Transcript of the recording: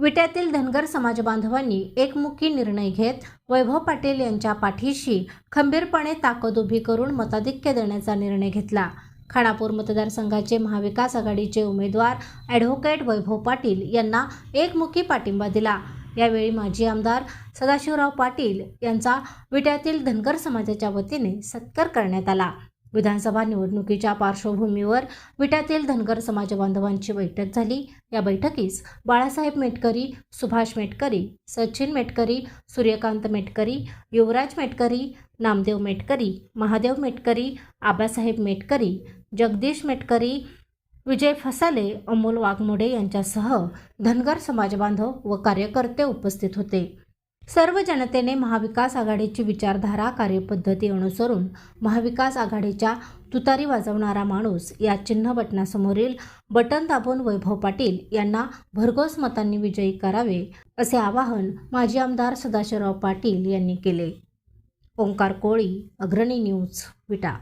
विट्यातील धनगर समाज बांधवांनी एकमुखी निर्णय घेत वैभव पाटील यांच्या पाठीशी खंबीरपणे ताकद उभी करून मताधिक्य देण्याचा निर्णय घेतला. खानापूर मतदारसंघाचे महाविकास आघाडीचे उमेदवार ॲडव्होकेट वैभव पाटील यांना एकमुखी पाठिंबा दिला. यावेळी माजी आमदार सदाशिवराव पाटील यांचा विट्यातील धनगर समाजाच्या वतीने सत्कार करण्यात आला. विधानसभा निवडणुकीच्या पार्श्वभूमीवर विट्यातील धनगर समाज बांधवांची बैठक झाली. या बैठकीस बाळासाहेब मेटकरी सुभाष मेटकरी सचिन मेटकरी सूर्यकांत मेटकरी युवराज मेटकरी नामदेव मेटकरी महादेव मेटकरी आबासाहेब मेटकरी जगदीश मेटकरी विजय फसाले अमोल वाघमोडे यांच्यासह धनगर समाज बांधव व कार्यकर्ते उपस्थित होते. सर्व जनतेने महाविकास आघाडीची विचारधारा कार्यपद्धती अनुसरून महाविकास आघाडीच्या तुतारी वाजवणारा माणूस या चिन्ह बटणासमोरील बटन दाबून वैभव पाटील यांना भरघोस मतांनी विजयी करावे असे आवाहन माजी आमदार सदाशिवराव पाटील यांनी केले. ओंकार कोळी अग्रणी न्यूज विटा